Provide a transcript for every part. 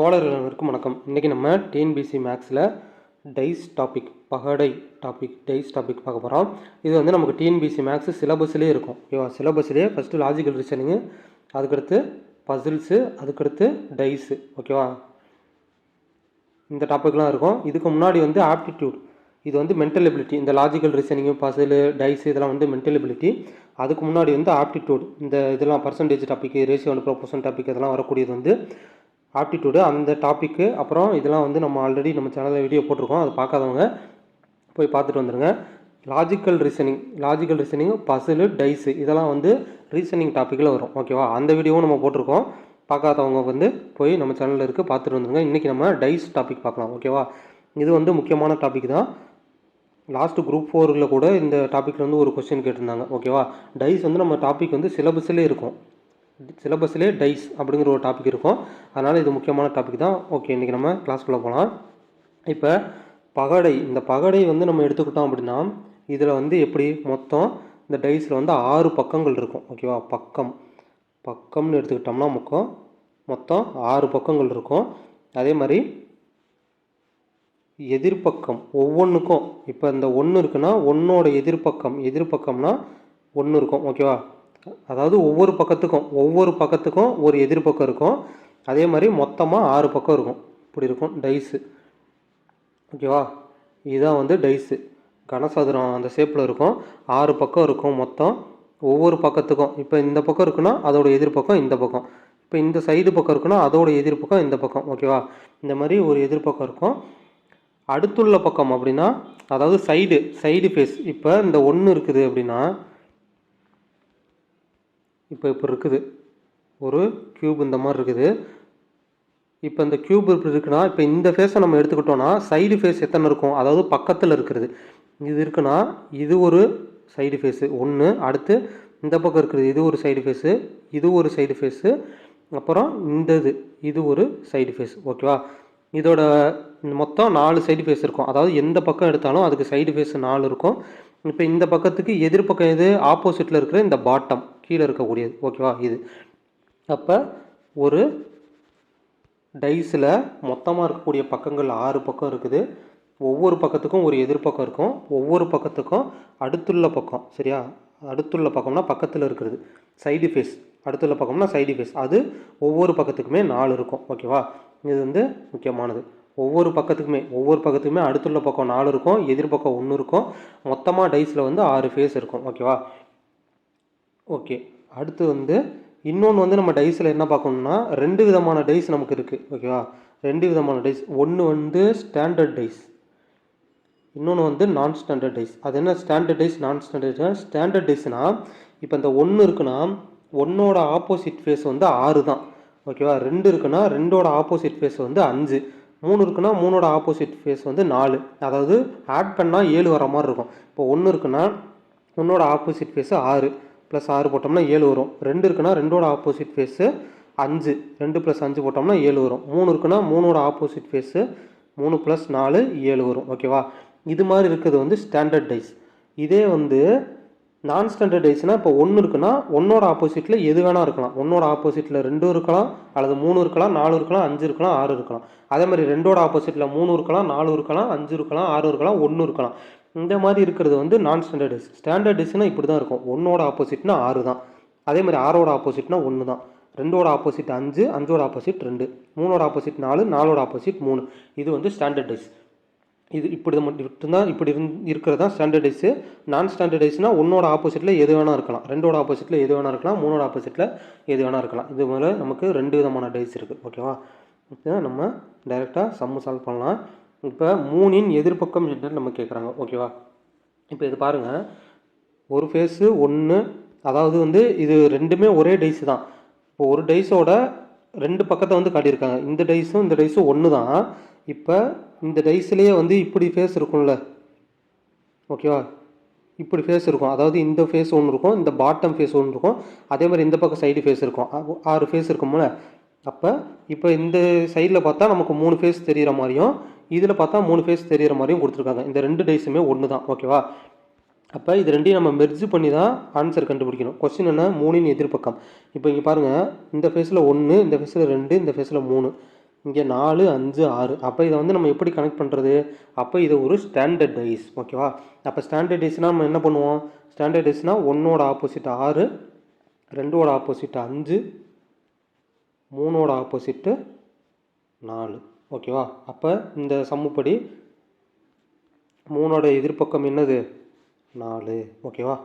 தோழர்களுக்கும் வணக்கம். இன்றைக்கி நம்ம டிஎன்பிசி மேக்ஸில் டைஸ் டாபிக் பகடை டாபிக் டைஸ் டாபிக் பார்க்க போகிறோம் இது வந்து நமக்கு டிஎன்பிசி மேக்ஸ் சிலபஸ்லேயே இருக்கும். ஓகேவா? சிலபஸ்லேயே ஃபஸ்ட்டு லாஜிக்கல் ரீசனிங்கு அதுக்கடுத்து பசில்ஸு அதுக்கடுத்து டைஸு ஓகேவா? இந்த டாபிக்லாம் இருக்கும். இதுக்கு முன்னாடி வந்து ஆப்டிடியூட் இது வந்து மென்டல் எபிலிட்டி இந்த லாஜிக்கல் ரீசனிங்கு பசில் டைஸ் இதெல்லாம் வந்து மென்டல் எபிலிட்டி அதுக்கு முன்னாடி வந்து ஆப்டிடியூட் இந்த இதெல்லாம் percentage topic ratio and proportion topic இதெல்லாம் வரக்கூடியது வந்து ஆப்டிடியூடு அந்த டாப்பிக்கு. அப்புறம் இதெல்லாம் வந்து நம்ம ஆல்ரெடி நம்ம சேனலில் வீடியோ போட்டிருக்கோம். அதை பார்க்காதவங்க போய் பார்த்துட்டு வந்துடுங்க logical reasoning logical reasoning puzzle dice இதெல்லாம் வந்து ரீசனிங் டாப்பிக்கில் வரும். ஓகேவா அந்த வீடியோவும் நம்ம போட்டிருக்கோம். பார்க்காதவங்க வந்து போய் நம்ம சேனலில் இருக்குது பார்த்துட்டு வந்துருங்க. இன்றைக்கி நம்ம டைஸ் டாபிக் பார்க்கலாம். ஓகேவா இது வந்து முக்கியமான டாபிக் தான். லாஸ்ட்டு குரூப் ஃபோரில் கூட இந்த டாப்பிக்கில் வந்து ஒரு கொஸ்டின் கேட்டிருந்தாங்க. ஓகேவா டைஸ் வந்து நம்ம டாபிக் வந்து சிலபஸ்லேயே இருக்கும். சிலபஸ்லேயே டைஸ் அப்படிங்கிற ஒரு டாபிக் இருக்கும். அதனால் இது முக்கியமான டாபிக் தான். ஓகே இன்றைக்கி நம்ம கிளாஸ்க்குள்ளே போகலாம் இப்போ பகடை இந்த பகடை வந்து நம்ம எடுத்துக்கிட்டோம் அப்படின்னா இதில் வந்து எப்படி மொத்தம் இந்த டைஸில் வந்து ஆறு பக்கங்கள் இருக்கும். ஓகேவா பக்கம். பக்கம்னு எடுத்துக்கிட்டோம்னா முக்கம். மொத்தம் ஆறு பக்கங்கள் இருக்கும். அதே மாதிரி எதிர்பக்கம் ஒவ்வொன்றுக்கும் இப்போ இந்த ஒன்று இருக்குன்னா ஒன்றோட எதிர்பக்கம் எதிர்பக்கம்னா ஒன்று இருக்கும். ஓகேவா அதாவது ஒவ்வொரு பக்கத்துக்கும் ஒவ்வொரு பக்கத்துக்கும் ஒரு எதிர்பக்கம் இருக்கும். அதே மாதிரி மொத்தமாக ஆறு பக்கம் இருக்கும். இப்படி இருக்கும். டைஸு ஓகேவா இதுதான் வந்து டைஸு கனசதுரம் அந்த ஷேப்பில் இருக்கும். ஆறு பக்கம் இருக்கும் மொத்தம். ஒவ்வொரு பக்கத்துக்கும். இப்போ இந்த பக்கம் இருக்குன்னா அதோட எதிர்பக்கம் இந்த பக்கம். இப்போ இந்த சைடு பக்கம் இருக்குன்னா அதோட எதிர்பக்கம் இந்த பக்கம். ஓகேவா இந்த மாதிரி ஒரு எதிர்பக்கம் இருக்கும். அடுத்துள்ள பக்கம் அப்படின்னா அதாவது சைடு சைடு ஃபேஸ் இப்போ இந்த ஒன்று இருக்குது அப்படின்னா இப்போ இப்போ இருக்குது. ஒரு க்யூப் இந்த மாதிரி இருக்குது. இப்போ இந்த க்யூப் இப்படி இருக்குன்னா இப்போ இந்த ஃபேஸை நம்ம எடுத்துக்கிட்டோன்னா சைடு ஃபேஸ் எத்தனை இருக்கும்? அதாவது பக்கத்தில் இருக்கிறது இது இருக்குன்னா இது ஒரு சைடு ஃபேஸு ஒன்று அடுத்து இந்த பக்கம் இருக்கிறது இது ஒரு சைடு ஃபேஸு இது ஒரு சைடு ஃபேஸு அப்புறம் இந்த இது இது ஒரு சைடு ஃபேஸ் ஓகேவா இதோட மொத்தம் நாலு சைடு ஃபேஸ் இருக்கும். அதாவது எந்த பக்கம் எடுத்தாலும் அதுக்கு சைடு ஃபேஸ் நாலு இருக்கும். இப்போ இந்த பக்கத்துக்கு எதிர்பக்கம் எது? ஆப்போசிட்டில் இருக்கிற இந்த பாட்டம் கீழே இருக்கக்கூடியது. ஓகேவா இது. அப்போ ஒரு டைஸில் மொத்தமாக இருக்கக்கூடிய பக்கங்கள் ஆறு பக்கம் இருக்குது. ஒவ்வொரு பக்கத்துக்கும் ஒரு எதிர்பக்கம் இருக்கும். ஒவ்வொரு பக்கத்துக்கும் அடுத்துள்ள பக்கம். சரியா? அடுத்துள்ள பக்கம்னா பக்கத்தில் இருக்கிறது. சைடு ஃபேஸ் அடுத்துள்ள பக்கம்னா சைடு ஃபேஸ் அது ஒவ்வொரு பக்கத்துக்குமே நாலு இருக்கும். ஓகேவா இது வந்து முக்கியமானது. ஒவ்வொரு பக்கத்துக்குமே ஒவ்வொரு பக்கத்துக்குமே அடுத்துள்ள பக்கம் நாலு இருக்கும். எதிர்பக்கம் ஒன்று இருக்கும். மொத்தமாக டைஸில் வந்து ஆறு ஃபேஸ் இருக்கும். ஓகேவா ஓகே. அடுத்து வந்து இன்னொன்று வந்து நம்ம டைஸில் என்ன பார்க்கணும்னா ரெண்டு விதமான டைஸ் நமக்கு இருக்குது ஓகேவா? ரெண்டு விதமான டைஸ் ஒன்று வந்து ஸ்டாண்டர்ட் டைஸ் இன்னொன்று வந்து நான் ஸ்டாண்டர்ட் டைஸ் அது என்ன ஸ்டாண்டர்ட் டைஸ் நான் ஸ்டாண்டர்ட் ஸ்டாண்டர்ட் டைஸ்னால் இப்போ இந்த ஒன்று இருக்குன்னா ஒன்னோட ஆப்போசிட் ஃபேஸ் வந்து ஆறு தான். ஓகேவா? ரெண்டு இருக்குன்னா ரெண்டோட ஆப்போசிட் ஃபேஸ் வந்து அஞ்சு. மூணு இருக்குன்னா மூணோட ஆப்போசிட் ஃபேஸ் வந்து நாலு. அதாவது ஆட் பண்ணால் ஏழு வர மாதிரி இருக்கும். இப்போ ஒன்று இருக்குன்னா ஒன்னோட ஆப்போசிட் ஃபேஸு ஆறு. ப்ளஸ் ஆறு போட்டோம்னா ஏழு வரும். ரெண்டு இருக்குன்னா ரெண்டோட ஆப்போசிட் ஃபேஸு அஞ்சு. ரெண்டு ப்ளஸ் அஞ்சு போட்டோம்னா ஏழு வரும். மூணு இருக்குன்னா மூணோட ஆப்போசிட் ஃபேஸு மூணு ப்ளஸ் நாலு ஏழு வரும். ஓகேவா இது மாதிரி இருக்கிறது வந்து ஸ்டாண்டர்ட் டைஸ் இதே வந்து நான் ஸ்டாண்டர்ட் டைஸ்னால் இப்போ ஒன்று இருக்குன்னா ஒன்னோட ஆப்போசிட்டில் எது வேணால் இருக்கலாம். ஒன்னோட ஆப்போசிட்டில் ரெண்டும் இருக்கலாம் அல்லது மூணு இருக்கலாம் நாலு இருக்கலாம் அஞ்சு இருக்கலாம் ஆறு இருக்கலாம். அதே மாதிரி ரெண்டோட ஆப்போசிட்டில் மூணு இருக்கலாம் நாலு இருக்கலாம் அஞ்சு இருக்கலாம் ஆறு இருக்கலாம் ஒன்று இருக்கலாம். இந்த மாதிரி இருக்கிறது வந்து நான் ஸ்டாண்டர்ட் டைஸ் ஸ்டாண்டர்ட் டைஸ்னால் இப்படி தான் இருக்கும். ஒன்னோட ஆப்போசிட்னா ஆறு தான். அதே மாதிரி ஆறோட ஆப்போசிட்னா ஒன்று தான். ரெண்டோட ஆப்போசிட் அஞ்சு அஞ்சோட ஆப்போசிட் ரெண்டு. மூணோட ஆப்போசிட் நாலு நாலோட ஆப்போசிட் மூணு. இது வந்து ஸ்டாண்டர்ட் டைஸ் இது இப்படி மட்டும்தான் இப்படி இருந் இருக்கிறது தான் ஸ்டாண்டர்டைஸு நான் ஸ்டாண்டர்டைஸ்னால் ஒன்னோட ஆப்போசிட்டில் எது வேணால் இருக்கலாம். ரெண்டோட ஆப்போசிட்டில் எது வேணால் இருக்கலாம். மூணோட ஆப்போசிட்டில் எது வேணால் இருக்கலாம். இது மேலே நமக்கு ரெண்டு விதமான டைஸ் இருக்குது ஓகேவா நம்ம டைரெக்டாக சம்மு சால்வ் பண்ணலாம். இப்போ மூணின் எதிர்பக்கம் என்னன்னு நம்ம கேட்குறாங்க ஓகேவா இப்போ இது பாருங்கள் ஒரு ஃபேஸு ஒன்று அதாவது வந்து இது ரெண்டுமே ஒரே டைஸு தான். இப்போ ஒரு டைஸோட ரெண்டு பக்கத்தை வந்து காட்டியிருக்காங்க. இந்த டைஸும் இந்த டைஸும் ஒன்று தான் இப்போ இந்த டைஸ்லேயே வந்து இப்படி ஃபேஸ் இருக்கும்ல. ஓகேவா இப்படி ஃபேஸ் இருக்கும். அதாவது இந்த ஃபேஸ் ஒன்று இருக்கும் இந்த பாட்டம் ஃபேஸ் ஒன்று இருக்கும். அதே மாதிரி இந்த பக்கம் சைடு ஃபேஸ் இருக்கும். ஆறு ஃபேஸ் இருக்கும்ல. அப்போ இப்போ இந்த சைடில் பார்த்தா நமக்கு மூணு ஃபேஸ் தெரிகிற மாதிரியும் இதில் பார்த்தா மூணு ஃபேஸ் தெரிகிற மாதிரியும் கொடுத்துருக்காங்க. இந்த ரெண்டு டைஸுமே ஒன்று தான் ஓகேவா அப்போ இது ரெண்டையும் நம்ம மெர்ஜ் பண்ணி தான் ஆன்சர் கண்டுபிடிக்கணும். கொஸ்டின் என்ன? மூணின் எதிர்பக்கம் இப்போ இங்கே பாருங்கள் இந்த ஃபேஸில் ஒன்று இந்த ஃபேஸில் ரெண்டு இந்த ஃபேஸில் மூணு. இங்கே நாலு அஞ்சு ஆறு. அப்போ இதை வந்து நம்ம எப்படி கனெக்ட் பண்ணுறது அப்போ இது ஒரு ஸ்டாண்டர்ட் டைஸ் ஓகேவா அப்போ ஸ்டாண்டர்ட் டைஸ்னால் நம்ம என்ன பண்ணுவோம்? ஸ்டாண்டர்ட் டைஸ்னால் ஒன்னோட ஆப்போசிட் ஆறு ரெண்டோட ஆப்போசிட் அஞ்சு மூணோட ஆப்போசிட்டு நாலு. ஓகேவா? அப்போ இந்த சம்முப்படி மூணோட எதிர்ப்பக்கம் என்னது? நாலு. ஓகேவா?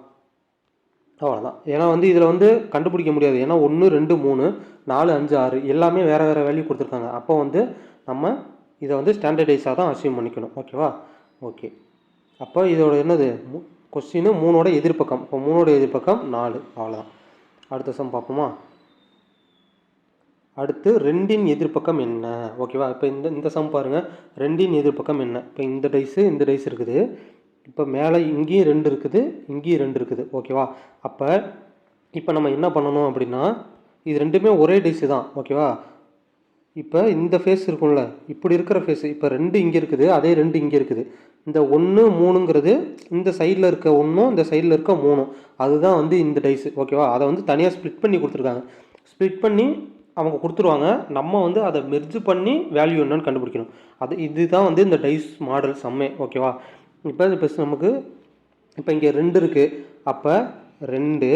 அவ்வளோதான் ஏன்னா வந்து இதில் வந்து கண்டுபிடிக்க முடியாது. ஏன்னா ஒன்று ரெண்டு மூணு நாலு அஞ்சு ஆறு எல்லாமே வேறு வேறு வேல்யூ கொடுத்துருக்காங்க. அப்போ வந்து நம்ம இதை வந்து ஸ்டாண்டர்டைஸாக தான் அசியூம் பண்ணிக்கணும். ஓகேவா? ஓகே. அப்போ இதோட என்னது? கொஸ்டின் மூணோட எதிர்ப்பக்கம் இப்போ மூணோட எதிர்ப்பக்கம் நாலு. அவ்வளோதான் அடுத்த சம் பார்ப்போமா? அடுத்து ரெண்டின் எதிர்ப்பக்கம் என்ன? ஓகேவா இப்போ இந்த இந்த சம் பாருங்கள் ரெண்டின் எதிர்ப்பக்கம் என்ன? இப்போ இந்த டைஸு இந்த டைஸ் இருக்குது. இப்போ மேலே இங்கேயும் ரெண்டு இருக்குது இங்கேயும் ரெண்டு இருக்குது. ஓகேவா அப்போ இப்போ நம்ம என்ன பண்ணணும் அப்படின்னா இது ரெண்டுமே ஒரே டைஸு தான். ஓகேவா இப்போ இந்த ஃபேஸ் இருக்கும்ல இப்படி இருக்கிற ஃபேஸ் இப்போ ரெண்டு இங்கே இருக்குது அதே ரெண்டு இங்கே இருக்குது. இந்த ஒன்று மூணுங்கிறது இந்த சைடில் இருக்க ஒன்றும் இந்த சைடில் இருக்க மூணும் அதுதான் வந்து இந்த டைஸு ஓகேவா அதை வந்து தனியாக ஸ்ப்ளிட் பண்ணி கொடுத்துருக்காங்க. ஸ்ப்ளிட் பண்ணி அவங்க கொடுத்துருவாங்க. நம்ம வந்து அதை மெர்ஜு பண்ணி வேல்யூ என்னன்னு கண்டுபிடிக்கணும். அது இதுதான் வந்து இந்த டைஸ் மாடல் செம்மை ஓகேவா இப்போ இப்போ நமக்கு இப்போ இங்கே ரெண்டு இருக்குது அப்போ ரெண்டு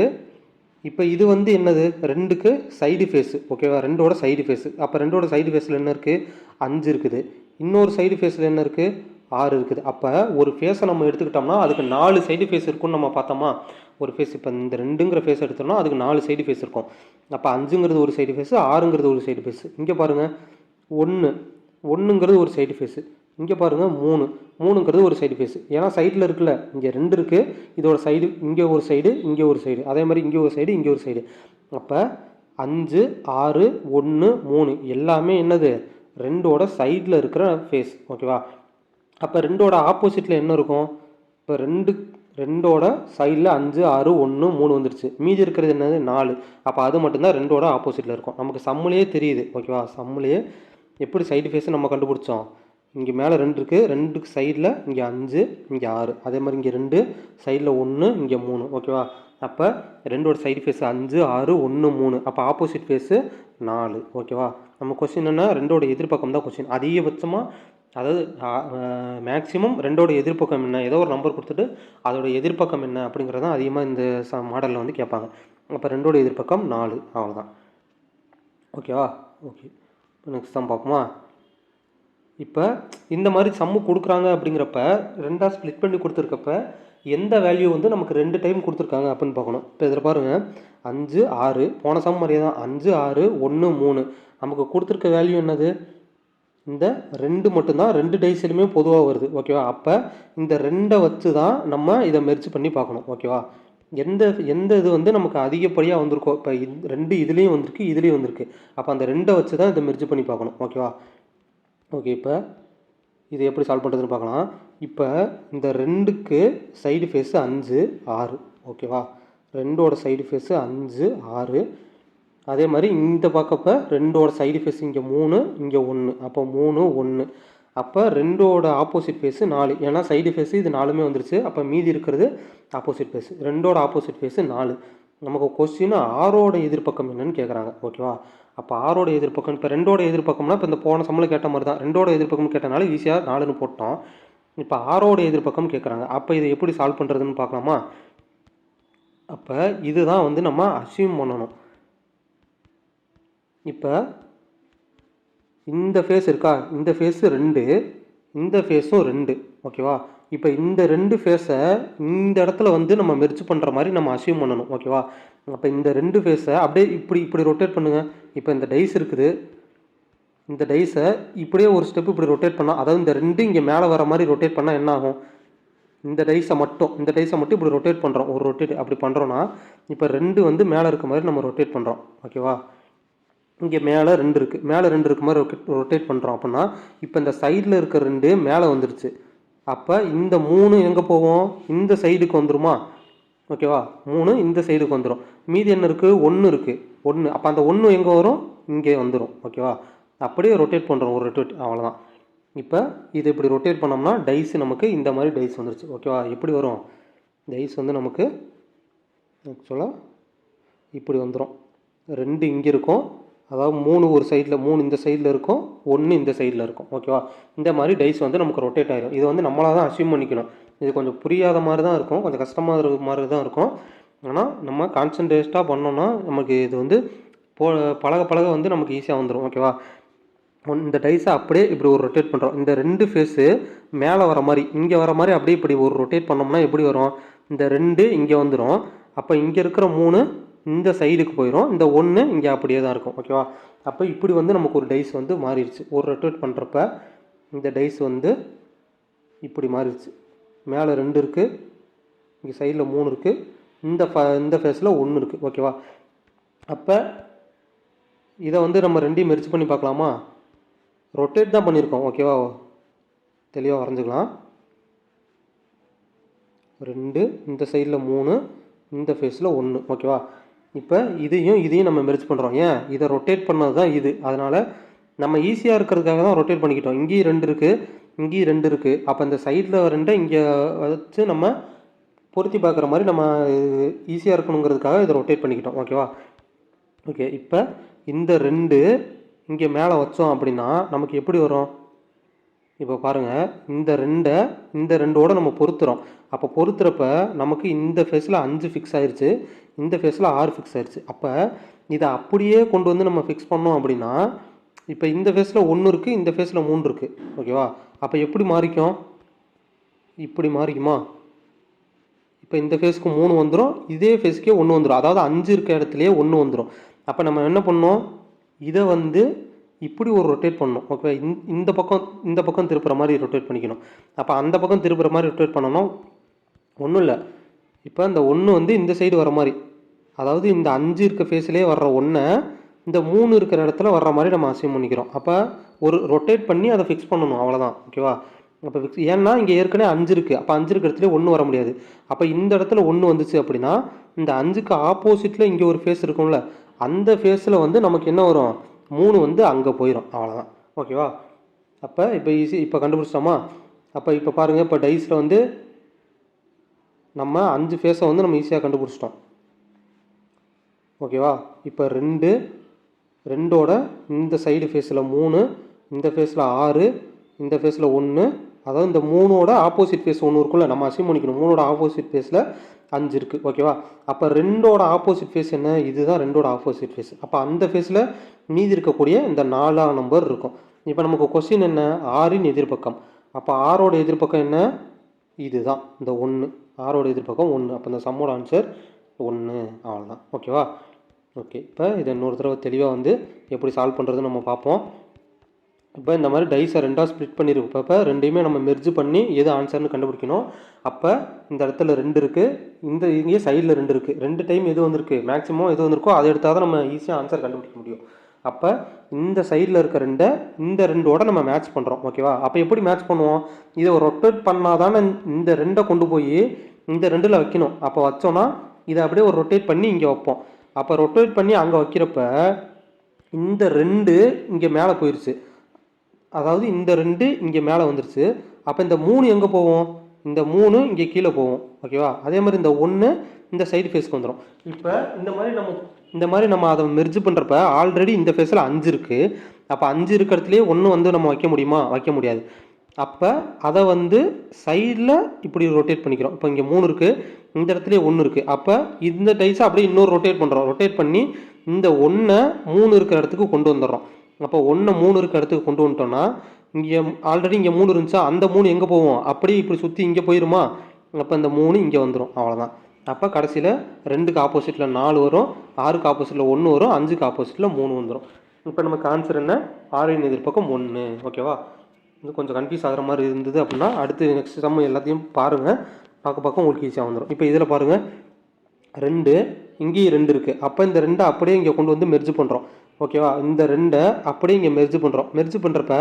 இப்போ இது வந்து என்னது? ரெண்டுக்கு சைடு ஃபேஸு ஓகேவா ரெண்டோட சைடு ஃபேஸு அப்போ ரெண்டோட சைடு ஃபேஸில் என்ன இருக்குது அஞ்சு இருக்குது. இன்னொரு சைடு ஃபேஸில் என்ன இருக்குது ஆறு இருக்குது. அப்போ ஒரு ஃபேஸை நம்ம எடுத்துக்கிட்டோம்னா அதுக்கு நாலு சைடு ஃபேஸ் இருக்குன்னு நம்ம பார்த்தோமா? ஒரு ஃபேஸ் இப்போ இந்த ரெண்டுங்கிற ஃபேஸ் எடுத்தோம்னா அதுக்கு நாலு சைடு ஃபேஸ் இருக்கும். அப்போ அஞ்சுங்கிறது ஒரு சைடு ஃபேஸு ஆறுங்கிறது ஒரு சைடு ஃபேஸு இங்கே பாருங்கள் ஒன்று ஒன்றுங்கிறது ஒரு சைடு ஃபேஸு இங்கே பாருங்கள் மூணு. மூணுங்கிறது ஒரு சைடு ஃபேஸு ஏன்னா சைடில் இருக்குல்ல இங்கே ரெண்டு இருக்குது இதோட சைடு இங்கே ஒரு சைடு இங்கே ஒரு சைடு அதே மாதிரி இங்கே ஒரு சைடு இங்கே ஒரு சைடு அப்போ அஞ்சு ஆறு ஒன்று மூணு. எல்லாமே என்னது? ரெண்டோட சைடில் இருக்கிற ஃபேஸ் ஓகேவா அப்போ ரெண்டோட ஆப்போசிட்டில் என்ன இருக்கும்? இப்போ ரெண்டு ரெண்டோட சைடில் அஞ்சு ஆறு ஒன்று மூணு வந்துருச்சு. மீதி இருக்கிறது என்னது? நாலு. அப்போ அது மட்டும்தான் ரெண்டோட ஆப்போசிட்டில் இருக்கும். நமக்கு சம்முலேயே தெரியுது. ஓகேவா சம்முலேயே எப்படி சைடு ஃபேஸை நம்ம கண்டுபிடிச்சோம்? இங்கே மேலே ரெண்டு இருக்குது ரெண்டுக்கு சைடில் இங்கே அஞ்சு இங்கே ஆறு. அதே மாதிரி இங்கே ரெண்டு சைடில் ஒன்று இங்கே மூணு. ஓகேவா அப்போ ரெண்டோட சைடு ஃபேஸ் அஞ்சு ஆறு ஒன்று மூணு. அப்போ ஆப்போசிட் ஃபேஸு நாலு. ஓகேவா நம்ம கொஸ்டின் என்ன ரெண்டோட எதிர்பக்கம் தான் கொஸ்டின் அதிகபட்சமாக அதாவது மேக்ஸிமம் ரெண்டோட எதிர்ப்பக்கம் என்ன? ஏதோ ஒரு நம்பர் கொடுத்துட்டு அதோட எதிர்ப்பக்கம் என்ன அப்படிங்கிறது தான் அதிகமாக இந்த ச மாடலில் வந்து கேட்பாங்க. அப்போ ரெண்டோட எதிர்ப்பக்கம் நாலு. அவ்வளோதான் ஓகேவா ஓகே நெக்ஸ்ட் தான் பார்ப்போமா? இப்போ இந்த மாதிரி சம்மு கொடுக்குறாங்க அப்படிங்கிறப்ப ரெண்டாக ஸ்ப்ளிட் பண்ணி கொடுத்துருக்கப்ப எந்த வேல்யூ வந்து நமக்கு ரெண்டு டைம் கொடுத்துருக்காங்க அப்படின்னு பார்க்கணும். இப்போ இதில் பாருங்கள் அஞ்சு ஆறு. போன சம் மாதிரியே தான். அஞ்சு ஆறு ஒன்று மூணு. நமக்கு கொடுத்துருக்க வேல்யூ என்னது? இந்த ரெண்டு மட்டும்தான் ரெண்டு டைஸ்லையுமே பொதுவாக வருது ஓகேவா அப்போ இந்த ரெண்டை வச்சு தான் நம்ம இதை மெர்ஜ் பண்ணி பார்க்கணும் ஓகேவா எந்த எந்த இது வந்து நமக்கு அதிகப்படியாக வந்திருக்கோ இப்போ இது ரெண்டு இதுலேயும் வந்திருக்கு இதுலேயும் வந்திருக்கு. அப்போ அந்த ரெண்டை வச்சு தான் இதை மெர்ஜ் பண்ணி பார்க்கணும் ஓகேவா ஓகே இப்போ இது எப்படி சால்வ் பண்ணுறதுன்னு பார்க்கலாம். இப்போ இந்த ரெண்டுக்கு சைடு ஃபேஸு அஞ்சு ஆறு ஓகேவா ரெண்டோட சைடு ஃபேஸு அஞ்சு ஆறு அதே மாதிரி இந்த பக்கப்போ ரெண்டோட சைடு ஃபேஸ் இங்கே மூணு இங்கே ஒன்று அப்போ மூணு ஒன்று அப்போ ரெண்டோட ஆப்போசிட் ஃபேஸு நாலு. ஏன்னா சைடு ஃபேஸு இது நாலுமே வந்துருச்சு. அப்போ மீதி இருக்கிறது ஆப்போசிட் ஃபேஸு ரெண்டோட ஆப்போசிட் ஃபேஸு நாலு. நமக்கு கொஸ்டின் ஆரோட எதிர்ப்பக்கம் என்னன்னு கேட்குறாங்க ஓகேவா அப்போ ஆரோட எதிர்ப்பக்கம் இப்போ ரெண்டோட எதிர்ப்பக்கம்னா இப்போ இந்த போன சம்பளம் கேட்ட மாதிரி தான் ரெண்டோட எதிர்ப்பக்கம் கேட்டனால ஈஸியாக நாலுன்னு போட்டோம். இப்போ ஆரோட எதிர்ப்பக்கம் கேட்குறாங்க அப்போ இதை எப்படி சால்வ் பண்ணுறதுன்னு பார்க்கலாமா? அப்போ இதுதான் வந்து நம்ம அசியூம் பண்ணணும். இப்போ இந்த ஃபேஸ் இருக்கா? இந்த ஃபேஸு ரெண்டு இந்த ஃபேஸும் ரெண்டு ஓகேவா இப்போ இந்த ரெண்டு ஃபேஸை இந்த இடத்துல வந்து நம்ம மெர்ஜ் பண்ணுற மாதிரி நம்ம அசியூம் பண்ணணும் ஓகேவா அப்போ இந்த ரெண்டு ஃபேஸை அப்படியே இப்படி இப்படி ரொட்டேட் பண்ணுங்கள் இப்போ இந்த டைஸ் இருக்குது. இந்த டைஸை இப்படியே ஒரு ஸ்டெப் இப்படி ரொட்டேட் பண்ணால் அதாவது இந்த ரெண்டு இங்கே மேலே வர மாதிரி ரொட்டேட் பண்ணால் என்ன ஆகும்? இந்த டைஸை மட்டும் இந்த டைஸை மட்டும் இப்படி ரொட்டேட் பண்ணுறோம் ஒரு ரொட்டேட் அப்படி பண்ணுறோன்னா இப்போ ரெண்டு வந்து மேலே இருக்க மாதிரி நம்ம ரொட்டேட் பண்ணுறோம் ஓகேவா இங்கே மேலே ரெண்டு இருக்குது மேலே ரெண்டு இருக்க மாதிரி ரொட்டேட் ரொட்டேட் பண்ணுறோம் அப்படின்னா இப்போ இந்த சைடில் இருக்க ரெண்டு மேலே வந்துருச்சு. அப்போ இந்த மூணு எங்கே போவோம் இந்த சைடுக்கு வந்துருமா? ஓகேவா மூணு இந்த சைடுக்கு வந்துடும் மீதி என்ன இருக்குது ஒன்று இருக்குது ஒன்று அப்போ அந்த ஒன்று எங்கே வரும்? இங்கே வந்துடும் ஓகேவா அப்படியே ரொட்டேட் பண்ணுறோம் ஒரு ரொட்டேட் அவ்வளோதான் இப்போ இது இப்படி ரொட்டேட் பண்ணோம்னா டைஸ் நமக்கு இந்த மாதிரி டைஸ் வந்துருச்சு. ஓகேவா எப்படி வரும்? டைஸ் வந்து நமக்கு ஆக்சுவலாக இப்படி வந்துடும் ரெண்டு இங்கே இருக்கும். அதாவது மூணு ஒரு சைடில் மூணு இந்த சைடில் இருக்கும் ஒன்று இந்த சைடில் இருக்கும். ஓகேவா இந்த மாதிரி டைஸ் வந்து நமக்கு ரொட்டேட் ஆகிடும் இது வந்து நம்மளாக தான் அசியூம் பண்ணிக்கணும். இது கொஞ்சம் புரியாத மாதிரி தான் இருக்கும். கொஞ்சம் கஷ்டமாக இருக்கிற மாதிரி தான் இருக்கும். ஆனால் நம்ம கான்சன்ட்ரேட்டாக பண்ணோன்னா நமக்கு இது வந்து போ பழக பழக வந்து நமக்கு ஈஸியாக வந்துடும் ஓகேவா ஒன் இந்த டைஸை அப்படியே இப்படி ஒரு ரொட்டேட் பண்ணுறோம் இந்த ரெண்டு ஃபேஸு மேலே வர மாதிரி இங்கே வர மாதிரி அப்படியே இப்படி ஒரு ரொட்டேட் பண்ணோம்னா எப்படி வரும்? இந்த ரெண்டு இங்கே வந்துடும் அப்போ இங்கே இருக்கிற மூணு இந்த சைடுக்கு போயிடும் இந்த ஒன்று இங்கே அப்படியே தான் இருக்கும். ஓகேவா அப்போ இப்படி வந்து நமக்கு ஒரு டைஸ் வந்து மாறிடுச்சு. ஒரு ரொட்டேட் பண்ணுறப்ப இந்த டைஸ் வந்து இப்படி மாறிடுச்சு. மேலே ரெண்டு இருக்குது இங்கே சைடில் மூணு இருக்குது இந்த ஃப இந்த ஃபேஸில் ஒன்று இருக்குது ஓகேவா அப்போ இதை வந்து நம்ம ரெண்டையும் மெரிச்சு பண்ணி பார்க்கலாமா? ரொட்டேட் தான் பண்ணியிருக்கோம். ஓகேவா தெளிவாக வரைஞ்சிக்கலாம். ரெண்டு இந்த சைடில் மூணு இந்த ஃபேஸில் ஒன்று ஓகேவா இப்போ இதையும் இதையும் நம்ம மெர்ச் பண்ணுறோம் ஏன்? இதை ரொட்டேட் பண்ணது தான் இது. அதனால் நம்ம ஈஸியாக இருக்கிறதுக்காக தான் ரொட்டேட் பண்ணிக்கிட்டோம். இங்கேயும் ரெண்டு இருக்குது இங்கேயும் ரெண்டு இருக்குது அப்போ இந்த சைடில் ரெண்டை இங்கே வச்சு நம்ம பொருத்தி பார்க்குற மாதிரி நம்ம ஈஸியாக இருக்கணுங்கிறதுக்காக இதை ரொட்டேட் பண்ணிக்கிட்டோம். ஓகேவா ஓகே இப்போ இந்த ரெண்டு இங்கே மேலே வச்சோம் அப்படின்னா நமக்கு எப்படி வரும்? இப்போ பாருங்கள் இந்த ரெண்டை இந்த ரெண்டோட நம்ம பொருத்துகிறோம் அப்போ பொருத்துறப்ப நமக்கு இந்த ஃபேஸில் அஞ்சு ஃபிக்ஸ் ஆயிடுச்சு இந்த ஃபேஸில் ஆறு ஃபிக்ஸ் ஆயிடுச்சு அப்போ இதை அப்படியே கொண்டு வந்து நம்ம ஃபிக்ஸ் பண்ணோம் அப்படின்னா இப்போ இந்த ஃபேஸில் ஒன்று இருக்குது இந்த ஃபேஸில் மூணு இருக்குது ஓகேவா அப்போ எப்படி மாறிக்கும்? இப்படி மாறிக்குமா? இப்போ இந்த ஃபேஸ்க்கு மூணு வந்துடும் இதே ஃபேஸ்க்கே ஒன்று வந்துடும் அதாவது அஞ்சு இருக்க இடத்துலையே ஒன்று வந்துடும் அப்போ நம்ம என்ன பண்ணோம்? இதை வந்து இப்படி ஒரு ரொட்டேட் பண்ணணும். ஓகே இந்த பக்கம் இந்த பக்கம் திருப்புற மாதிரி ரொட்டேட் பண்ணிக்கணும். அப்போ அந்த பக்கம் திருப்புற மாதிரி ரொட்டேட் பண்ணணும். ஒன்றும் இல்லை. இப்போ இந்த ஒன்று வந்து இந்த சைடு வர மாதிரி. அதாவது இந்த அஞ்சு இருக்க ஃபேஸ்லேயே வர்ற ஒன்றை இந்த மூணு இருக்கிற இடத்துல வர்ற மாதிரி நம்ம அசைவ் பண்ணிக்கிறோம். அப்போ ஒரு ரொட்டேட் பண்ணி அதை ஃபிக்ஸ் பண்ணணும். அவ்வளோதான் ஓகேவா அப்போ ஃபிக்ஸ் ஏன்னா இங்கே ஏற்கனவே அஞ்சு இருக்குது அப்போ அஞ்சு இருக்கிற இடத்துல ஒன்று வர முடியாது. அப்போ இந்த இடத்துல ஒன்று வந்துச்சு அப்படின்னா இந்த அஞ்சுக்கு ஆப்போசிட்டில் இங்கே ஒரு ஃபேஸ் இருக்கும்ல அந்த ஃபேஸில் வந்து நமக்கு என்ன வரும்? மூணு வந்து அங்கே போயிடும் அவ்வளோதான் ஓகேவா? அப்போ இப்போ ஈஸி இப்போ கண்டுபிடிச்சிட்டோமா? அப்போ இப்போ பாருங்கள் இப்போ டைஸில் வந்து நம்ம அஞ்சு ஃபேஸை வந்து நம்ம ஈஸியாக கண்டுபிடிச்சிட்டோம். ஓகேவா? இப்போ ரெண்டு ரெண்டோட இந்த சைடு ஃபேஸில் மூணு இந்த ஃபேஸில் ஆறு இந்த ஃபேஸில் ஒன்று அதாவது இந்த மூணோட ஆப்போசிட் ஃபேஸ் ஒன்று இருக்குல்ல நம்ம அசியூம் பண்ணிக்கணும். மூணோட ஆப்போசிட் ஃபேஸில் அஞ்சு இருக்குது ஓகேவா அப்போ ரெண்டோட ஆப்போசிட் ஃபேஸ் என்ன? இதுதான் ரெண்டோட ஆப்போசிட் ஃபேஸ் அப்போ அந்த ஃபேஸில் மீதி இருக்கக்கூடிய இந்த நாலாம் நம்பர் இருக்கும். இப்போ நமக்கு கொஸ்டின் என்ன? ஆறின் எதிர்பக்கம் அப்போ ஆரோட எதிர்பக்கம் என்ன? இதுதான் இந்த ஒன்று ஆரோட எதிர்பக்கம் ஒன்று அப்போ இந்த சம்மோட ஆன்சர் ஒன்று அவ்வளோதான் ஓகேவா ஓகே இப்போ இதை இன்னொரு தடவை தெளிவாக வந்து எப்படி சால்வ் பண்ணுறது நம்ம பார்ப்போம். இப்போ இந்த மாதிரி டைஸை ரெண்டாக ஸ்ப்ளிட் பண்ணியிருக்கப்ப ரெண்டையுமே நம்ம மெர்ஜ் பண்ணி எது ஆன்சர்னு கண்டுபிடிக்கணும். அப்போ இந்த இடத்துல ரெண்டு இருக்குது இந்த இங்கே சைடில் ரெண்டு இருக்குது ரெண்டு டைம் எது வந்திருக்கு? மேக்ஸிமம் எது வந்திருக்கோ அதை எடுத்தால் தான் நம்ம ஈஸியாக ஆன்சர் கண்டுபிடிக்க முடியும். அப்போ இந்த சைடில் இருக்க ரெண்டை இந்த ரெண்டோட நம்ம மேட்ச் பண்ணுறோம் ஓகேவா அப்போ எப்படி மேட்ச் பண்ணுவோம்? இதை ரொட்டேட் பண்ணாதானே இந்த ரெண்டை கொண்டு போய் இந்த ரெண்டில் வைக்கணும். அப்போ வச்சோன்னா இதை அப்படியே ஒரு ரொட்டேட் பண்ணி இங்கே வைப்போம். அப்போ ரொட்டேட் பண்ணி அங்கே வைக்கிறப்ப இந்த ரெண்டு இங்கே மேலே போயிடுச்சு அதாவது இந்த ரெண்டு இங்கே மேலே வந்துருச்சு. அப்போ இந்த மூணு எங்கே போவோம்? இந்த மூணு இங்கே கீழே போவோம். ஓகேவா? அதே மாதிரி இந்த ஒன்று இந்த சைடு ஃபேஸ்க்கு வந்துடும் இப்போ இந்த மாதிரி நம்ம இந்த மாதிரி நம்ம அதை மெர்ஜ் பண்ணுறப்ப ஆல்ரெடி இந்த ஃபேஸில் அஞ்சு இருக்குது அப்போ அஞ்சு இருக்கிறதுலே ஒன்று வந்து நம்ம வைக்க முடியுமா? வைக்க முடியாது. அப்போ அதை வந்து சைடில் இப்படி ரொட்டேட் பண்ணிக்கிறோம். இப்போ இங்கே மூணு இருக்குது இந்த இடத்துலேயே ஒன்று இருக்குது அப்போ இந்த டைஸை அப்படியே இன்னொரு ரொட்டேட் பண்ணுறோம். ரொட்டேட் பண்ணி இந்த ஒன்றை மூணு இருக்கிற இடத்துக்கு கொண்டு வந்துடுறோம். அப்போ ஒன்று மூணு இருக்க இடத்துக்கு கொண்டு வந்துட்டோம்னா இங்கே ஆல்ரெடி இங்கே மூணு இருந்துச்சா அந்த மூணு எங்கே போவோம்? அப்படியே இப்படி சுற்றி இங்கே போயிருமா? அப்போ இந்த மூணு இங்கே வந்துடும் அவ்வளோதான் அப்போ கடைசியில் ரெண்டுக்கு ஆப்போசிட்டில் நாலு வரும் ஆறுக்கு ஆப்போசிட்டில் ஒன்று வரும் அஞ்சுக்கு ஆப்போசிட்டில் மூணு வந்துடும் இப்போ நமக்கு ஆன்சர் என்ன? ஆறின் எதிர்ப்பக்கம் ஒன்று ஓகேவா இது கொஞ்சம் கன்ஃபியூஸ் ஆகிற மாதிரி இருந்தது அப்படின்னா அடுத்து நெக்ஸ்ட் சம் எல்லாத்தையும் பாருங்கள் பார்க்க பார்க்க உங்களுக்கு ஈஸியாக வந்துடும் இப்போ இதில் பாருங்கள் ரெண்டு இங்கேயும் ரெண்டு இருக்குது அப்போ இந்த ரெண்டை அப்படியே இங்கே கொண்டு வந்து மெர்ஜ் பண்ணுறோம் ஓகேவா? இந்த ரெண்டை அப்படியே இங்கே மெர்ஜ் பண்ணுறோம் மெர்ஜ் பண்ணுறப்ப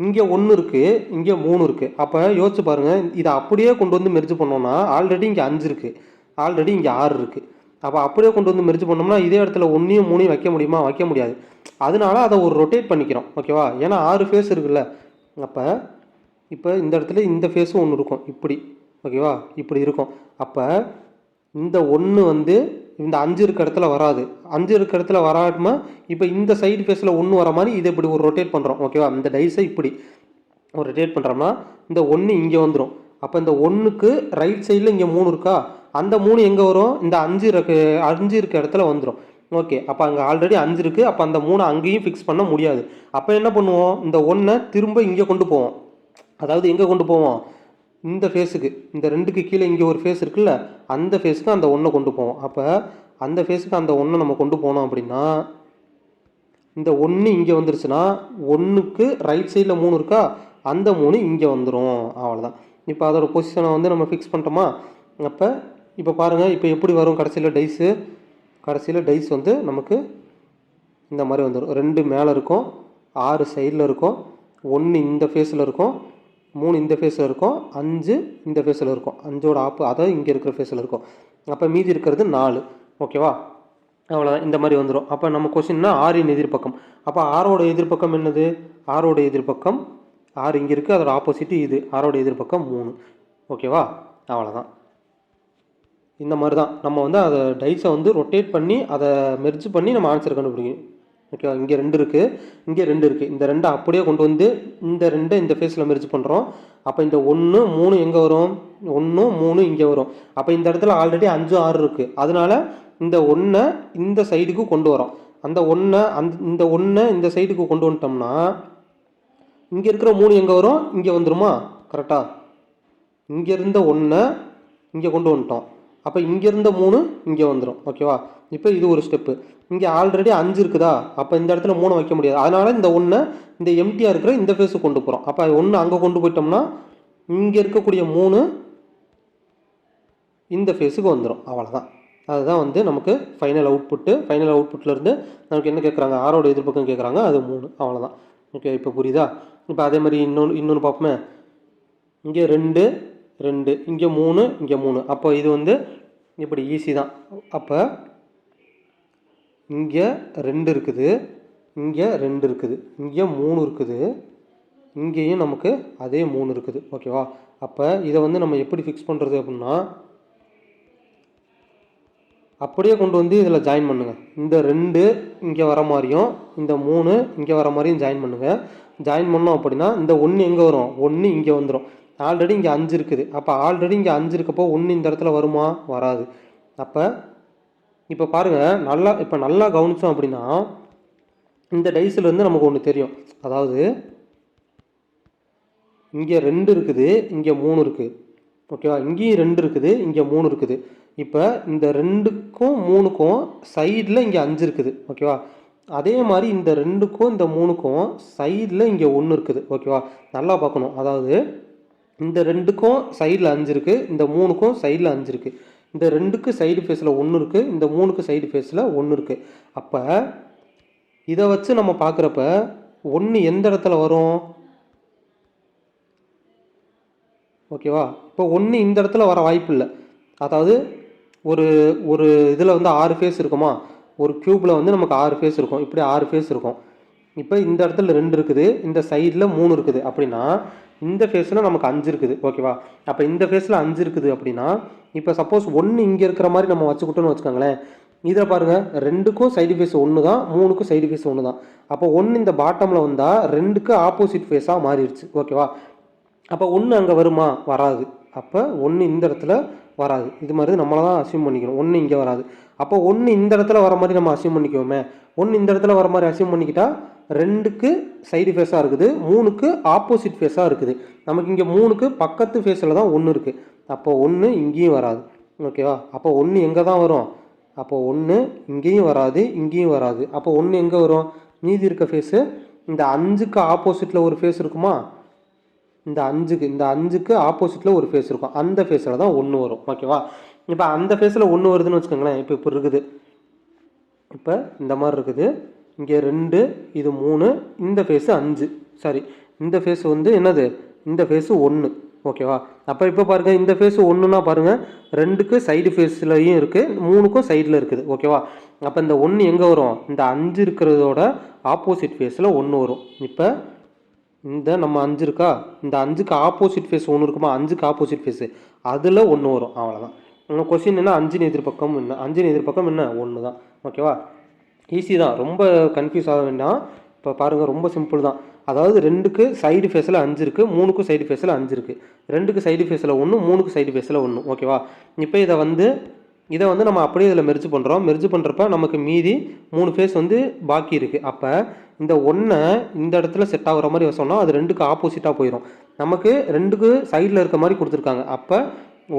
இங்கே ஒன்று இருக்குது இங்கே மூணு இருக்குது அப்போ யோசிச்சு பாருங்கள் இதை அப்படியே கொண்டு வந்து மெர்ஜ் பண்ணோம்னா ஆல்ரெடி இங்கே அஞ்சு இருக்குது ஆல்ரெடி இங்கே ஆறு இருக்குது அப்போ அப்படியே கொண்டு வந்து மெர்ஜ் பண்ணோம்னா இதே இடத்துல ஒன்றையும் மூணையும் வைக்க முடியுமா? வைக்க முடியாது. அதனால அதை ஒரு ரொட்டேட் பண்ணிக்கிறோம். ஓகேவா? ஏன்னா ஆறு ஃபேஸ் இருக்குல்ல. அப்போ இப்போ இந்த இடத்துல இந்த ஃபேஸும் ஒன்று இருக்கும். இப்படி. ஓகேவா? இப்படி இருக்கும். அப்போ இந்த ஒன்று வந்து இந்த அஞ்சு இருக்க இடத்துல வராது. அஞ்சு இருக்க இடத்துல வராம இப்போ இந்த சைடு ஃபேஸில் ஒன்று வர மாதிரி இதை இப்படி ஒரு ரொட்டேட் பண்ணுறோம் ஓகேவா இந்த டைஸை இப்படி ஒரு ரொட்டேட் பண்ணுறோம்னா இந்த ஒன்று இங்கே வந்துடும் அப்போ இந்த ஒன்றுக்கு ரைட் சைடில் இங்கே மூணு இருக்கா? அந்த மூணு எங்கே வரும்? இந்த அஞ்சு இருக்க அஞ்சு இருக்க இடத்துல வந்துடும் ஓகே அப்போ அங்கே ஆல்ரெடி அஞ்சு இருக்குது அப்போ அந்த மூணு அங்கேயும் ஃபிக்ஸ் பண்ண முடியாது. அப்போ என்ன பண்ணுவோம்? இந்த ஒன்றை திரும்ப இங்கே கொண்டு போவோம். அதாவது எங்கே கொண்டு போவோம்? இந்த ஃபேஸுக்கு இந்த ரெண்டுக்கு கீழே இங்கே ஒரு ஃபேஸ் இருக்குல்ல அந்த ஃபேஸுக்கு அந்த ஒன்றை கொண்டு போவோம். அப்போ அந்த ஃபேஸுக்கு அந்த ஒன்றை நம்ம கொண்டு போனோம் அப்படின்னா இந்த ஒன்று இங்கே வந்துருச்சுன்னா ஒன்றுக்கு ரைட் சைடில் மூணு இருக்கா? அந்த மூணு இங்கே வந்துடும் அவ்வளோதான் இப்போ அதோட பொசிஷனை வந்து நம்ம ஃபிக்ஸ் பண்ணிட்டோமா? அப்போ இப்போ பாருங்கள் இப்போ எப்படி வரும் கடைசியில் டைஸு கடைசியில் டைஸ் வந்து நமக்கு இந்த மாதிரி வந்துடும் ரெண்டு மேலே இருக்கும் ஆறு சைடில் இருக்கும் ஒன்று இந்த ஃபேஸில் இருக்கும் மூணு இந்த ஃபேஸில் இருக்கும் அஞ்சு இந்த ஃபேஸில் இருக்கும். அஞ்சோட ஆப்பு அதாவது இங்கே இருக்கிற ஃபேஸில் இருக்கும். அப்போ மீதி இருக்கிறது நாலு. ஓகேவா அவ்வளோதான் இந்த மாதிரி வந்துடும் அப்போ நம்ம கொஸ்டின்னா ஆறின் எதிர்ப்பக்கம். அப்போ ஆரோட எதிர்ப்பக்கம் என்னது? ஆரோட எதிர்ப்பக்கம் ஆறு இங்கே இருக்குது அதோட ஆப்போசிட்டு இது. ஆரோட எதிர்ப்பக்கம் மூணு. ஓகேவா அவ்வளோதான் இந்த மாதிரி தான் நம்ம வந்து அதை டைஸை வந்து ரொட்டேட் பண்ணி அதை மெர்ஜ் பண்ணி நம்ம ஆன்சர் கண்டுபிடிக்கணும். ஓகேவா இங்கே ரெண்டு இருக்குது இங்கே ரெண்டு இருக்குது இந்த ரெண்டை அப்படியே கொண்டு வந்து இந்த ரெண்டை இந்த ஃபேஸில் மெரிஜ் பண்ணுறோம் அப்போ இந்த ஒன்று மூணு எங்கே வரும்? ஒன்று மூணு இங்கே வரும். அப்போ இந்த இடத்துல ஆல்ரெடி அஞ்சு ஆறு இருக்குது அதனால இந்த ஒன்றை இந்த சைடுக்கு கொண்டு வரோம். அந்த ஒன்றை அந்த இந்த ஒன்றை இந்த சைடுக்கு கொண்டு வந்துட்டோம்னா இங்கே இருக்கிற மூணு எங்கே வரும்? இங்கே வந்துடுமா கரெக்டாக இங்கே இருந்த ஒன்றை இங்கே கொண்டு வந்துட்டோம். அப்போ இங்கேருந்த மூணு இங்கே வந்துடும் ஓகேவா இப்போ இது ஒரு ஸ்டெப்பு இங்கே ஆல்ரெடி அஞ்சு இருக்குதா? அப்போ இந்த இடத்துல மூணு வைக்க முடியாது. அதனால் இந்த ஒன்றை இந்த எம்டியாக இருக்கிற இந்த ஃபேஸுக்கு கொண்டு போகிறோம் அப்போ ஒன்று அங்கே கொண்டு போயிட்டோம்னா இங்கே இருக்கக்கூடிய மூணு இந்த ஃபேஸுக்கு வந்துடும் அவ்வளோதான் அதுதான் வந்து நமக்கு ஃபைனல் அவுட்புட்டு ஃபைனல் அவுட்புட்லேருந்து நமக்கு என்ன கேட்குறாங்க ஆரோட எதிர்ப்பக்கம் கேட்குறாங்க அது மூணு. அவ்வளோதான் ஓகே இப்போ புரியுதா? இப்போ அதே மாதிரி இன்னொன்று இன்னொன்று பார்ப்போமே. இங்கே ரெண்டு ரெண்டு. இங்கே மூணு இங்கே மூணு. அப்போ இது வந்து இப்படி ஈஸி தான். அப்போ இங்கே ரெண்டு இருக்குது இங்கே ரெண்டு இருக்குது இங்கே மூணு இருக்குது இங்கேயும் நமக்கு அதே மூணு இருக்குது ஓகேவா அப்போ இதை வந்து நம்ம எப்படி ஃபிக்ஸ் பண்ணுறது அப்படின்னா அப்படியே கொண்டு வந்து இதில் ஜாயின் பண்ணுங்கள் இந்த ரெண்டு இங்கே வர மாதிரியும் இந்த மூணு இங்கே வர மாதிரியும் ஜாயின் பண்ணுங்கள் ஜாயின் பண்ணோம் அப்படின்னா இந்த ஒன்று எங்கே வரும்? ஒன்று இங்கே வந்துடும் ஆல்ரெடி இங்கே அஞ்சு இருக்குது. அப்போ ஆல்ரெடி இங்கே அஞ்சு இருக்கப்போ ஒன்று இந்த இடத்துல வருமா? வராது. அப்போ இப்போ பாருங்கள் நல்லா இப்போ நல்லா கவனித்தோம் அப்படின்னா இந்த டைஸ்லேருந்து நமக்கு ஒன்று தெரியும். அதாவது இங்கே ரெண்டு இருக்குது இங்கே மூணு இருக்குது ஓகேவா இங்கேயும் ரெண்டு இருக்குது இங்கே மூணு இருக்குது. இப்போ இந்த ரெண்டுக்கும் மூணுக்கும் சைடில் இங்கே அஞ்சு இருக்குது. ஓகேவா அதே மாதிரி இந்த ரெண்டுக்கும் இந்த மூணுக்கும் சைடில் இங்கே ஒன்று இருக்குது. ஓகேவா நல்லா பார்க்கணும். அதாவது இந்த ரெண்டுக்கும் சைடில் அஞ்சு இருக்குது இந்த மூணுக்கும் சைடில் அஞ்சு இருக்குது இந்த ரெண்டுக்கு சைடு ஃபேஸில் ஒன்று இருக்குது இந்த மூணுக்கு சைடு ஃபேஸில் ஒன்று இருக்குது அப்போ இதை வச்சு நம்ம பார்க்குறப்ப ஒன்று எந்த இடத்துல வரும்? ஓகேவா இப்போ ஒன்று இந்த இடத்துல வர வாய்ப்பு இல்லை. அதாவது ஒரு ஒரு இதில் வந்து ஆறு ஃபேஸ் இருக்குமா? ஒரு க்யூப்பில் வந்து நமக்கு ஆறு ஃபேஸ் இருக்கும். இப்படி ஆறு ஃபேஸ் இருக்கும். இப்போ இந்த இடத்துல ரெண்டு இருக்குது இந்த சைடில் மூணு இருக்குது. அப்படின்னா இந்த ஃபேஸில் நமக்கு அஞ்சு இருக்குது. ஓகேவா அப்போ இந்த ஃபேஸில் அஞ்சு இருக்குது அப்படின்னா இப்போ சப்போஸ் ஒன்று இங்கே இருக்கிற மாதிரி நம்ம வச்சுக்கிட்டோன்னு வச்சுக்கோங்களேன். இதில் பாருங்கள் ரெண்டுக்கும் சைடு ஃபேஸ் ஒன்று தான் மூணுக்கும் சைடு ஃபேஸ் ஒன்று தான் அப்போ ஒன்று இந்த பாட்டமில் வந்தால் ரெண்டுக்கு ஆப்போசிட் ஃபேஸாக மாறிடுச்சு. ஓகேவா அப்போ ஒன்று அங்கே வருமா? வராது. அப்போ ஒன்று இந்த இடத்துல வராது. இது மாதிரி நம்மளை தான் அசியூம் பண்ணிக்கணும். ஒன்று இங்கே வராது. அப்போ ஒன்று இந்த இடத்துல வர மாதிரி நம்ம அசியூம் பண்ணிக்குவோமே ஒன்று இந்த இடத்துல வர மாதிரி அசியூம் பண்ணிக்கிட்டா ரெண்டுக்கு சைடு ஃபேஸாக இருக்குது மூணுக்கு ஆப்போசிட் ஃபேஸாக இருக்குது. நமக்கு இங்கே மூணுக்கு பக்கத்து ஃபேஸில் தான் ஒன்று இருக்குது அப்போ ஒன்று இங்கேயும் வராது. ஓகேவா அப்போ ஒன்று எங்கே தான் வரும்? அப்போ ஒன்று இங்கேயும் வராது இங்கேயும் வராது. அப்போ ஒன்று எங்கே வரும்? மீதி இருக்க ஃபேஸு இந்த அஞ்சுக்கு ஆப்போசிட்டில் ஒரு ஃபேஸ் இருக்குமா? இந்த அஞ்சுக்கு இந்த அஞ்சுக்கு ஆப்போசிட்டில் ஒரு ஃபேஸ் இருக்கும். அந்த ஃபேஸில் தான் ஒன்று வரும். ஓகேவா இப்போ அந்த ஃபேஸில் ஒன்று வருதுன்னு வச்சுக்கோங்களேன். இப்போ இப்போ இருக்குது. இப்போ இந்த மாதிரி இருக்குது. இங்கே ரெண்டு இது மூணு இந்த ஃபேஸு அஞ்சு. சாரி இந்த ஃபேஸ் வந்து என்னது? இந்த ஃபேஸு ஒன்று ஓகேவா அப்போ இப்போ பாருங்கள் இந்த ஃபேஸு ஒன்றுனா பாருங்கள் ரெண்டுக்கு சைடு ஃபேஸ்லையும் இருக்குது மூணுக்கும் சைடில் இருக்குது. ஓகேவா அப்போ இந்த ஒன்று எங்கே வரும்? இந்த அஞ்சு இருக்கிறதோட ஆப்போசிட் ஃபேஸில் ஒன்று வரும். இப்போ இந்த நம்ம அஞ்சு இருக்கா? இந்த அஞ்சுக்கு ஆப்போசிட் ஃபேஸ் ஒன்று இருக்குமா? அஞ்சுக்கு ஆப்போசிட் ஃபேஸு அதில் ஒன்று வரும். அவ்வளோதான் உங்கள் கொஸ்டின் என்ன? அஞ்சின் எதிர்பக்கம் என்ன? அஞ்சின் எதிர்பக்கம் என்ன? ஒன்று தான் ஓகேவா ஈஸி தான். ரொம்ப கன்ஃபியூஸ் ஆக வேண்டாம். இப்போ பாருங்கள் ரொம்ப சிம்பிள் தான். அதாவது ரெண்டுக்கு சைடு ஃபேஸில் அஞ்சு இருக்குது மூணுக்கும் சைடு ஃபேஸில் அஞ்சு இருக்குது ரெண்டுக்கு சைடு ஃபேஸில் ஒன்று மூணுக்கு சைடு ஃபேஸில் ஒன்று ஓகேவா இப்போ இதை வந்து இதை வந்து நம்ம அப்படியே இதில் மெர்ஜ் பண்ணுறோம் மெர்ஜ் பண்ணுறப்ப நமக்கு மீதி மூணு ஃபேஸ் வந்து பாக்கி இருக்குது அப்போ இந்த ஒன்றை இந்த இடத்துல செட் ஆகுற மாதிரி சொன்னால் அது ரெண்டுக்கு ஆப்போசிட்டாக போயிடும் நமக்கு ரெண்டுக்கு சைடில் இருக்க மாதிரி கொடுத்துருக்காங்க. அப்போ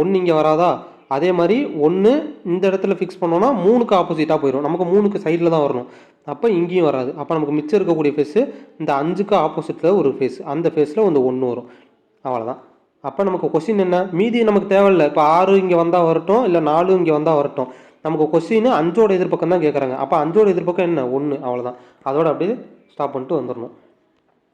ஒன்று இங்கே வராதா? அதே மாதிரி ஒன்று இந்த இடத்துல ஃபிக்ஸ் பண்ணோன்னா மூணுக்கு ஆப்போசிட்டாக போயிடும் நமக்கு மூணுக்கு சைடில் தான் வரணும். அப்போ இங்கேயும் வராது. அப்போ நமக்கு மிச்சம் இருக்கக்கூடிய ஃபேஸு இந்த அஞ்சுக்கு ஆப்போசிட்டில் ஒரு ஃபேஸ் அந்த ஃபேஸில் வந்து ஒன்று வரும். அவ்வளோதான் அப்போ நமக்கு கொஸ்டின் என்ன? மீதி நமக்கு தேவையில்லை. இப்போ ஆறு இங்கே வந்தால் வரட்டும் இல்லை நாலு இங்கே வந்தால் வரட்டும். நமக்கு கொஸ்டின் அஞ்சோட எதிர்பக்கம் தான் கேட்குறாங்க அப்போ அஞ்சோட எதிர்பக்கம் என்ன? ஒன்று அவ்வளோதான் அதோட அப்படியே ஸ்டாப் பண்ணிட்டு வந்துடணும்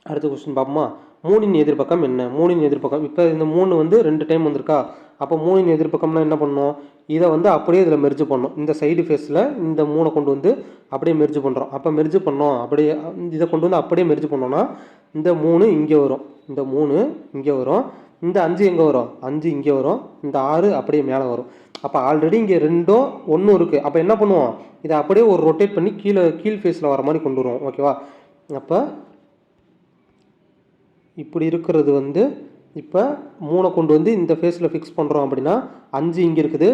அடுத்த கொஸ்டின் பார்ப்போமா மூணின் எதிர்பக்கம் என்ன? மூணின் எதிர்பக்கம் இப்போ இந்த மூணு வந்து ரெண்டு டைம் வந்திருக்கா? அப்போ மூணின் எதிர்பக்கம்னா என்ன பண்ணணும் இதை வந்து அப்படியே இதில் மெர்ஜ் பண்ணணும் இந்த சைடு ஃபேஸில் இந்த மூணை கொண்டு வந்து அப்படியே மெர்ஜ் பண்ணுறோம் அப்போ மெர்ஜ் பண்ணோம். அப்படியே இதை கொண்டு வந்து அப்படியே மெர்ஜ் பண்ணோன்னா இந்த மூணு இங்கே வரும். இந்த மூணு இங்கே வரும். இந்த அஞ்சு எங்கே வரும்? அஞ்சு இங்கே வரும். இந்த ஆறு அப்படியே மேலே வரும். அப்போ ஆல்ரெடி இங்கே ரெண்டும் ஒன்றும் இருக்குது அப்போ என்ன பண்ணுவோம்? இதை அப்படியே ஒரு ரொட்டேட் பண்ணி கீழே கீழ் ஃபேஸில் வர மாதிரி கொண்டு வருவோம். ஓகேவா அப்போ இப்படி இருக்கிறது வந்து இப்போ மூணை கொண்டு வந்து இந்த ஃபேஸில் ஃபிக்ஸ் பண்ணுறோம் அப்படின்னா அஞ்சு இங்கே இருக்குது.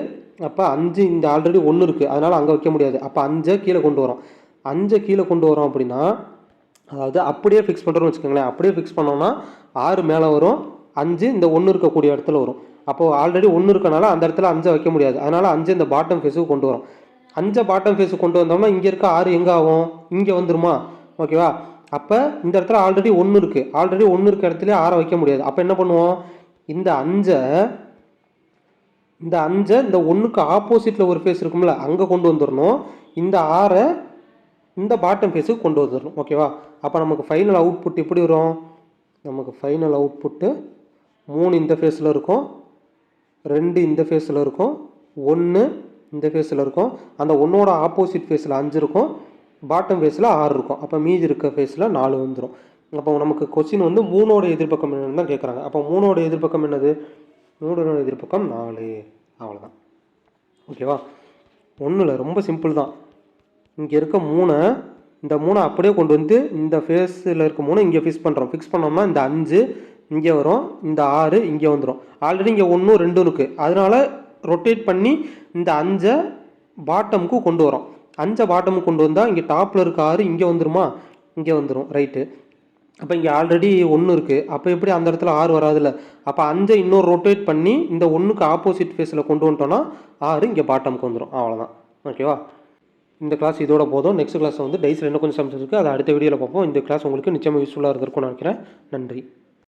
அப்போ அஞ்சு இந்த ஆல்ரெடி ஒன்று இருக்குது அதனால் அங்கே வைக்க முடியாது. அப்போ அஞ்சை கீழே கொண்டு வரோம். அஞ்சை கீழே கொண்டு வரோம் அப்படின்னா அதாவது அப்படியே ஃபிக்ஸ் பண்ணுறோம்னு வச்சுக்கோங்களேன். அப்படியே ஃபிக்ஸ் பண்ணோம்னா ஆறு மேலே வரும். அஞ்சு இந்த ஒன்று இருக்கக்கூடிய இடத்துல வரும். அப்போது ஆல்ரெடி ஒன்று இருக்கனால அந்த இடத்துல அஞ்சை வைக்க முடியாது. அதனால் அஞ்சு இந்த பாட்டம் ஃபேஸுக்கு கொண்டு வரும். அஞ்சை பாட்டம் ஃபேஸுக்கு கொண்டு வந்தோம்னா இங்கே இருக்க ஆறு எங்கே ஆகும்? இங்கே வந்துருமா? ஓகேவா? அப்போ இந்த இடத்துல ஆல்ரெடி ஒன்று இருக்குது ஆல்ரெடி ஒன்று இருக்க இடத்துல ஆற வைக்க முடியாது. அப்போ என்ன பண்ணுவோம்? இந்த அஞ்சை இந்த அஞ்சை இந்த ஒன்றுக்கு ஆப்போசிட்டில் ஒரு ஃபேஸ் இருக்கும்ல அங்கே கொண்டு வந்துடணும் இந்த ஆறை இந்த பாட்டம் ஃபேஸுக்கு கொண்டு வந்துடணும் ஓகேவா அப்போ நமக்கு ஃபைனல் அவுட்புட் எப்படி வரும்? நமக்கு ஃபைனல் அவுட்புட்டு மூணு இந்த ஃபேஸில் இருக்கும். ரெண்டு இந்த ஃபேஸில் இருக்கும். ஒன்று இந்த ஃபேஸில் இருக்கும். அந்த ஒன்றோட ஆப்போசிட் ஃபேஸில் அஞ்சு இருக்கும். பாட்டம் ஃபேஸில் ஆறு இருக்கும். அப்போ மீதி இருக்க ஃபேஸில் நாலு வந்துடும் அப்போ நமக்கு கொஸ்டின் வந்து மூணோட எதிர்பக்கம் என்னன்னு தான் கேட்குறாங்க அப்போ மூணோட எதிர்பக்கம் என்னது? மூணோட எதிர்பக்கம் நாலு. அவ்வளோதான் ஓகேவா? ஒன்றும் இல்லை ரொம்ப சிம்பிள் தான். இங்கே இருக்க மூணை இந்த மூணை அப்படியே கொண்டு வந்து இந்த ஃபேஸில் இருக்க மூணை இங்கே ஃபிக்ஸ் பண்ணுறோம் ஃபிக்ஸ் பண்ணோம்னா இந்த அஞ்சு இங்கே வரும் இந்த ஆறு இங்கே வந்துடும் ஆல்ரெடி இங்கே ஒன்றும் ரெண்டும் இருக்குது அதனால் ரொட்டேட் பண்ணி இந்த அஞ்சை பாட்டமுக்கு கொண்டு வரோம். அஞ்சை பாட்டமும் கொண்டு வந்தால் இங்கே டாப்பில் இருக்க ஆறு இங்கே வந்துருமா? இங்கே வந்துடும் ரைட்டு அப்போ இங்கே ஆல்ரெடி ஒன்று இருக்குது அப்போ எப்படி அந்த இடத்துல ஆறு வராதுல்ல? அப்போ அஞ்சை இன்னொரு ரொட்டேட் பண்ணி இந்த ஒன்றுக்கு ஆப்போசிட் ஃபேஸில் கொண்டு வந்துட்டோன்னா ஆறு இங்கே பாட்டமுக்கு வந்துடும் அவ்வளோதான் ஓகேவா இந்த கிளாஸ் இதோட போதும். நெக்ஸ்ட் கிளாஸ் வந்து டைஸில் இன்னும் கொஞ்சம் சம்ஸ் இருக்குது அதை அடுத்த வீடியோவில் பார்ப்போம். இந்த கிளாஸ் உங்களுக்கு நிச்சயமாக யூஸ்ஃபுல்லாக இருந்திருக்கும்னு நினைக்கிறேன். நன்றி.